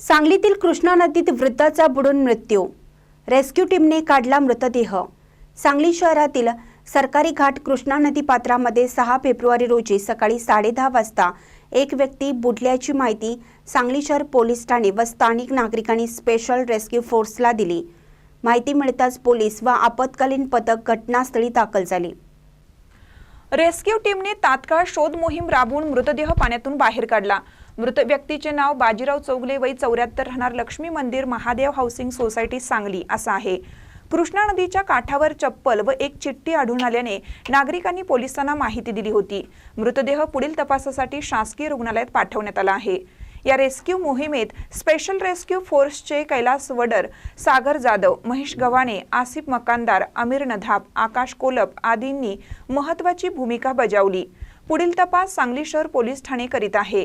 सांगलीतील कृष्णा नदीत वृद्धाचा बुडून मृत्यू. रेस्क्यू टीमने काढला मृतदेह. सांगली शहरातील सरकारी घाट कृष्णा नदी पात्रामध्ये सहा फेब्रुवारी रोजी सकाळी साडेदहा वाजता एक व्यक्ती बुडल्याची माहिती सांगली शहर पोलीस ठाणे व स्थानिक नागरिकांनी स्पेशल रेस्क्यू फोर्सला दिली. माहिती मिळताच पोलीस व आपत्कालीन पथक घटनास्थळी दाखल झाले. रेस्क्यू टीमने तात्काळ शोध मोहीम राबवून मृतदेह पाण्यातून बाहेर काढला. मृत व्यक्तीचे नाव बाजीराव चौगले वय चौऱ्याहत्तर राहणार लक्ष्मी मंदिर महादेव हाऊसिंग सोसायटी सांगली असं आहे. कृष्णा नदीच्या काठावर चप्पल व एक चिठ्ठी आढळून आल्याने नागरिकांनी पोलिसांना माहिती दिली होती. मृतदेह पुढील तपासासाठी शासकीय रुग्णालयात पाठवण्यात आला आहे. या रेस्क्यू मोहिमेत स्पेशल रेस्क्यू फोर्सचे कैलास वडर सागर जाधव महेश गव्हाणे आसिफ मकानदार अमीर नधाप आकाश कोलप आदींनी महत्वाची भूमिका बजावली. पुढील तपास सांगली शहर पोलीस ठाणे करीत आहे.